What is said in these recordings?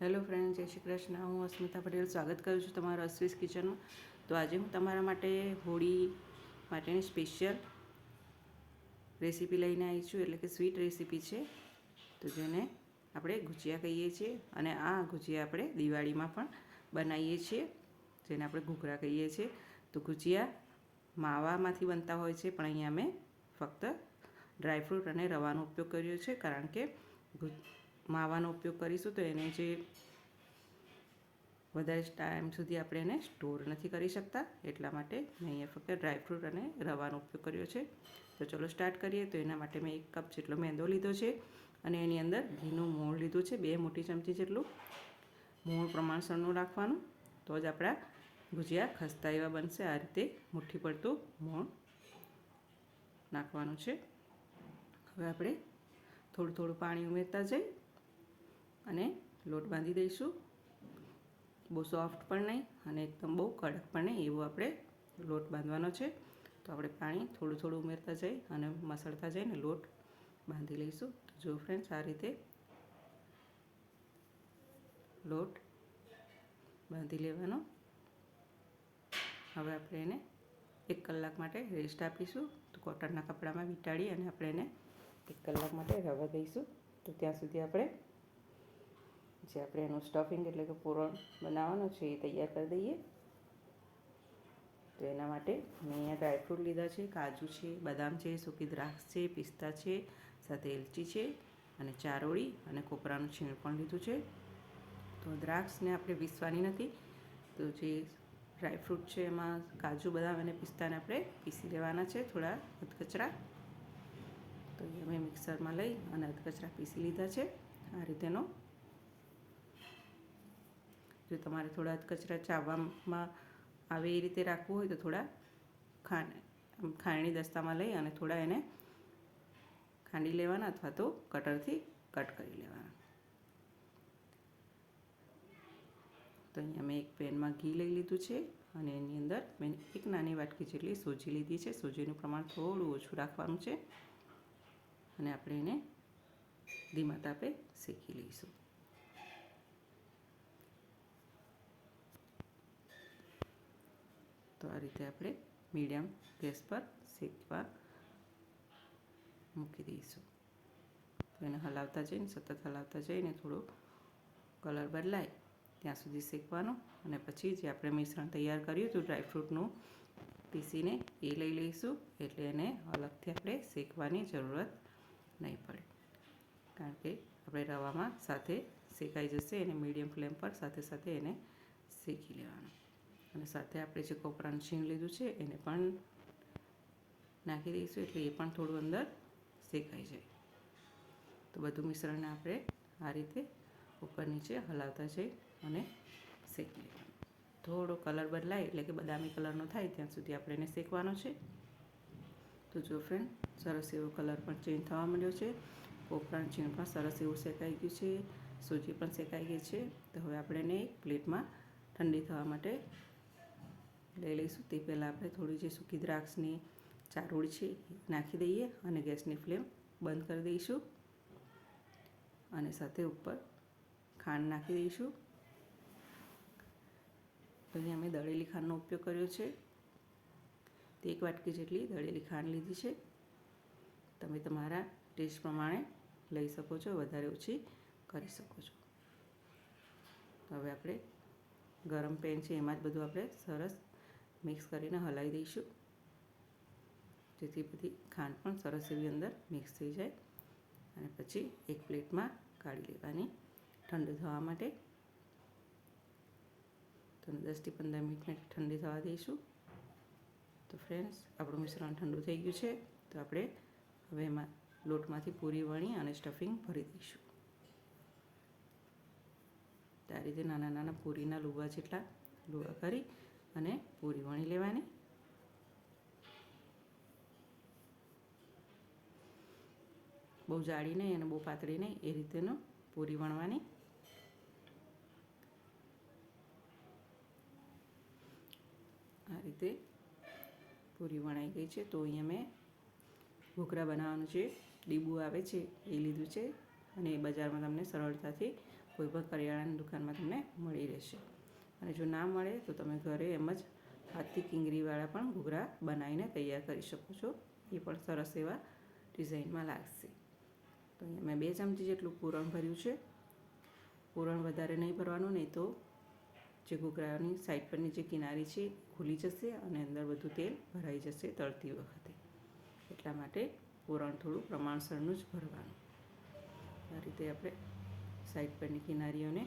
Hello friend, જય શ્રી કૃષ્ણ. હું અસ્મિતા પટેલ સ્વાગત કરું છું તમારું અશ્વિસ કિચનમાં તો આજે હું તમારા માટે હોળી માટેની સ્પેશિયલ રેસીપી લઈને આવી છું. એટલે કે સ્વીટ રેસીપી છે. તો જેને આપણે ગુજિયા કહીએ છીએ અને આ ગુજિયા આપણે દિવાળીમાં પણ બનાવીએ છીએ. જેને આપણે ઘૂઘરા કહીએ છીએ. તો ગુજિયા માવામાંથી બનતા હોય છે, પણ અહીંયા મેં ફક્ત ડ્રાયફ્રૂટ અને રવાનો ઉપયોગ કર્યો છે, કારણ કે માવાનો ઉપયોગ કરીશું તો એને જે વધારે ટાઈમ સુધી આપણે એને સ્ટોર નથી કરી શકતા, એટલા માટે મેં અહીંયા ફક્ત ડ્રાયફ્રૂટ અને રવાનો ઉપયોગ કર્યો છે. તો ચલો સ્ટાર્ટ કરીએ. તો એના માટે મેં એક કપ જેટલો મેંદો લીધો છે અને એની અંદર ઘીનું મોણ લીધું છે, બે મોટી ચમચી જેટલું મોણ પ્રમાણસરનું રાખવાનું. તો જ આપણા ભુજિયા ખસ્તા એવા બનશે. આ રીતે મુઠ્ઠી પડતું મોણ નાખવાનું છે. હવે આપણે થોડું થોડું પાણી ઉમેરતા જઈ અને લોટ બાંધી દઈશું. બહુ સોફ્ટ પણ નહીં અને એકદમ બહુ કડક પણ નહીં, એવો આપણે લોટ બાંધવાનો છે. તો આપણે પાણી થોડું થોડું ઉમેરતા જઈ અને મસળતા જઈને લોટ બાંધી લઈશું. જો ફ્રેન્ડ્સ આ રીતે લોટ બાંધી લેવાનો. હવે આપણે એને એક કલાક માટે રેસ્ટ આપીશું. તો કોટનના કપડામાં વીંટાળી અને આપણે એને એક કલાક માટે રવા દઈશું. તો ત્યાં સુધી આપણે જે આપણે એનું સ્ટફિંગ એટલે કે પૂરણ બનાવવાનું છે એ તૈયાર કરી દઈએ. તો એના માટે મેં અહીંયા ડ્રાયફ્રૂટ લીધા છે, કાજુ છે, બદામ છે, સૂકી દ્રાક્ષ છે, પિસ્તા છે, સાથે એલચી છે અને ચારોળી અને કોપરાનું છીણ પણ લીધું છે. તો દ્રાક્ષને આપણે પીસવાની નથી. તો જે ડ્રાયફ્રૂટ છે એમાં કાજુ, બદામ અને પિસ્તાને આપણે પીસી લેવાના છે થોડા અધકચરા. તો એ મેં મિક્સરમાં લઈ અને અધકચરા પીસી લીધા છે. આ રીતેનો જો તમારે થોડા કચરા ચાવવામાં આવે એ રીતે રાખવું હોય તો થોડા ખાંડ ખાંડણી દસ્તામાં લઈ અને થોડા એને ખાંડી લેવાના અથવા તો કટરથી કટ કરી લેવાના. તો અહીંયા મેં એક પેનમાં ઘી લઈ લીધું છે અને એની અંદર મેં એક નાની વાટકી જેટલી સોજી લીધી છે. સોજીનું પ્રમાણ થોડું ઓછું રાખવાનું છે અને આપણે એને ધીમા તાપે શેકી લઈશું. તો આ રીતે આપણે મીડિયમ ગેસ પર શેકવા મૂકી દઈશું. તો એને હલાવતા જઈને, સતત હલાવતા જઈને થોડો કલર બદલાય ત્યાં સુધી શેકવાનો અને પછી જે આપણે મિશ્રણ તૈયાર કર્યું હતું ડ્રાયફ્રૂટનું પીસીને એ લઈ લઈશું એટલે એને અલગથી આપણે શેકવાની જરૂરત નહીં પડે. કારણ કે આપણે રવામાં સાથે શેકાઈ જશે એને મીડિયમ ફ્લેમ પર સાથે સાથે એને શેકી લેવાનું. અને સાથે આપણે જે કોપરાનું છીણ લીધું છે, એને પણ નાખી દઈશું એટલે એ પણ થોડું અંદર શેકાઈ જાય. તો બધું મિશ્રણને આપણે આ રીતે ઉપર નીચે હલાવતા જઈ અને શેકી લેવાનું. થોડો કલર બદલાય એટલે કે બદામી કલરનો થાય ત્યાં સુધી આપણે એને શેકવાનો છે. તો જો ફ્રેન્ડ સરસ એવો કલર પણ ચેન્જ થવા માંડ્યો છે. કોપરાનું છીણ પણ સરસ એવું શેકાઈ ગયું છે. સૂજી પણ શેકાઈ ગઈ છે. તો હવે આપણે એને એક પ્લેટમાં ઠંડી થવા માટે લઈ લઈશું. તે પહેલાં આપણે થોડી જે સૂકી દ્રાક્ષની ચારૂળ છે નાખી દઈએ અને ગેસની ફ્લેમ બંધ કરી દઈશું. અને સાથે ઉપર ખાંડ નાખી દઈશું. પછી અમે દળેલી ખાંડનો ઉપયોગ કર્યો છે. તે એક વાટકી જેટલી દળેલી ખાંડ લીધી છે. તમે તમારા ટેસ્ટ પ્રમાણે લઈ શકો છો, વધારે ઓછી કરી શકો છો. હવે આપણે ગરમ પેન છે એમાં જ બધું આપણે સરસ મિક્સ કરીને હલાવી દઈશું. જેથી બધી ખાંડ પણ સરસ એવી અંદર મિક્સ થઈ જાય. અને પછી એક પ્લેટમાં કાઢી લેવાની. ઠંડુ થવા માટે તો દસથી પંદર મિનિટ ઠંડી થવા દઈશું. તો ફ્રેન્ડ્સ આપણું મિશ્રણ ઠંડુ થઈ ગયું છે. તો આપણે હવે એમાં લોટમાંથી પૂરી વણી અને સ્ટફિંગ ભરી દઈશું. તો આ રીતે નાના નાના પૂરીના લુવા જેટલા લુવા કરી અને પૂરી વણી લેવાની. બહુ જાડી નહીં અને બહુ પાતળી નહીં, એ રીતેનું પૂરી વણવાની. આ રીતે પૂરી વણાઈ ગઈ છે. તો અહીંયા મેં ઘૂઘરા બનાવવાનું છે ડીબું આવે છે, એ લીધું છે અને એ બજારમાં તમને સરળતાથી કોઈ પણ કરિયાણાની દુકાનમાં તમને મળી રહેશે. અને જો ના મળે તો તમે ઘરે એમ જ હાથથી કિંગરીવાળા પણ ઘૂઘરા બનાવીને તૈયાર કરી શકો છો. એ પણ સરસ એવા ડિઝાઇનમાં લાગશે. તો અહીંયા મેં બે ચમચી જેટલું પૂરણ ભર્યું છે. પૂરણ વધારે નહીં ભરવાનું, નહીં તો જે ઘૂઘરાની સાઈડ પરની જે કિનારી છે ખુલી જશે અને અંદર બધું તેલ ભરાઈ જશે તળતી વખતે. એટલા માટે પૂરણ થોડું પ્રમાણસરનું જ ભરવાનું. આ રીતે આપણે સાઈડ પરની કિનારીઓને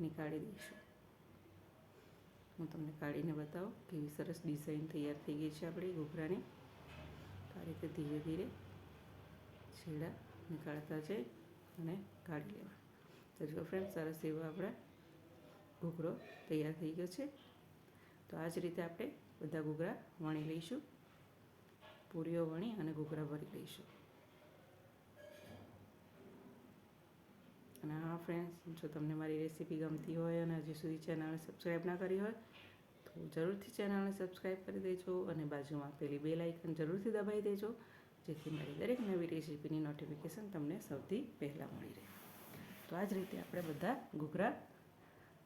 નીકાળી દઈશું. હું તમને કાઢીને બતાવું કેવી સરસ ડિઝાઇન તૈયાર થઈ ગઈ છે આપણી ઘૂઘરાની. આ રીતે ધીરે ધીરે છેડા નીકાળતા જઈ અને કાઢી લેવા તો જો ફ્રેન્ડ સરસ એવો આપણા ઘૂઘરો તૈયાર થઈ ગયો છે. તો આ જ રીતે આપણે બધા ઘૂઘરા વણી લઈશું. પૂરીઓ વણી અને ઘૂઘરા ભરી લઈશું. અને હા ફ્રેન્ડ્સ જો તમને મારી રેસીપી ગમતી હોય અને હજી સુધી ચેનલને સબસ્ક્રાઈબ ના કરી હોય, તો જરૂરથી ચેનલને સબસ્ક્રાઈબ કરી દેજો અને બાજુમાં પેલી બેલ આઇકન જરૂરથી દબાવી દેજો, જેથી મારી દરેક નવી રેસીપીની નોટિફિકેશન તમને સૌથી પહેલાં મળી રહે. તો આ જ રીતે આપણે બધા ઘૂઘરા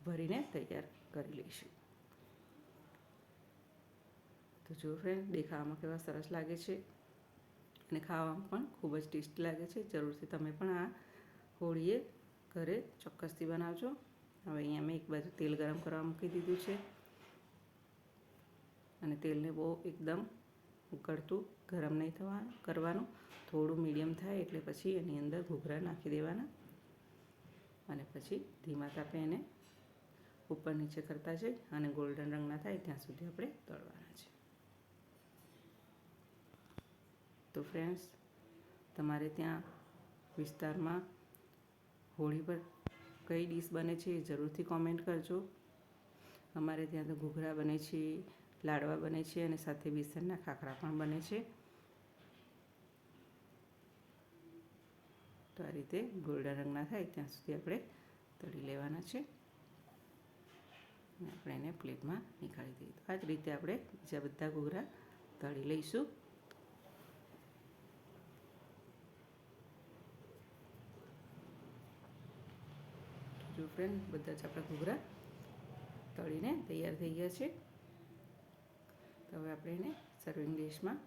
ભરીને તૈયાર કરી લઈશું. તો જો ફ્રેન્ડ દેખાવામાં કેવા સરસ લાગે છે અને ખાવામાં પણ ખૂબ જ ટેસ્ટી લાગે છે. જરૂરથી તમે પણ આ હોળીએ ઘરે ચોક્કસથી બનાવજો. હવે અહીંયા મેં એક બાજુ તેલ ગરમ કરવા મૂકી દીધું છે. અને તેલને બહુ એકદમ ઉકળતું ગરમ નહીં થવા કરવાનું. થોડું મીડિયમ થાય એટલે પછી એની અંદર ઘૂઘરા નાખી દેવાના. અને પછી ધીમા તાપે એને ઉપર નીચે કરતા છે અને ગોલ્ડન રંગના થાય ત્યાં સુધી આપણે તળવાના છે. તો ફ્રેન્ડ્સ તમારે ત્યાં વિસ્તારમાં હોળી પર કઈ ડીશ બને છે એ જરૂરથી કોમેન્ટ કરજો. અમારે ત્યાં તો ઘૂઘરા બને છે, લાડવા બને છે અને સાથે બેસનના ખાખરા પણ બને છે. તો આ રીતે ગોલ્ડન રંગના થાય ત્યાં સુધી આપણે તળી લેવાના છે. આપણે એને પ્લેટમાં નીકાળી દઈએ. આ જ રીતે આપણે બીજા બધા ઘૂઘરા તળી લઈશું. ફ્રેન્ડ બધા જ આપણા ઘૂઘરા તળીને તૈયાર થઈ ગયા છે. તો હવે આપણે એને સર્વિંગ ડિશમાં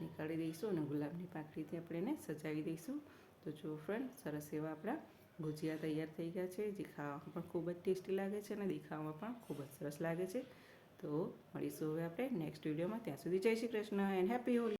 નીકાળી દઈશું અને ગુલાબની પાંખડીથી આપણે એને સજાવી દઈશું. તો જો ફ્રેન્ડ સરસ એવા આપણા ભુજિયા તૈયાર થઈ ગયા છે, જે ખાવામાં પણ ખૂબ જ ટેસ્ટી લાગે છે અને દેખાવામાં પણ ખૂબ જ સરસ લાગે છે. તો મળીશું હવે આપણે નેક્સ્ટ વિડીયોમાં ત્યાં સુધી જય શ્રી કૃષ્ણ એન્ડ હેપી હોલી!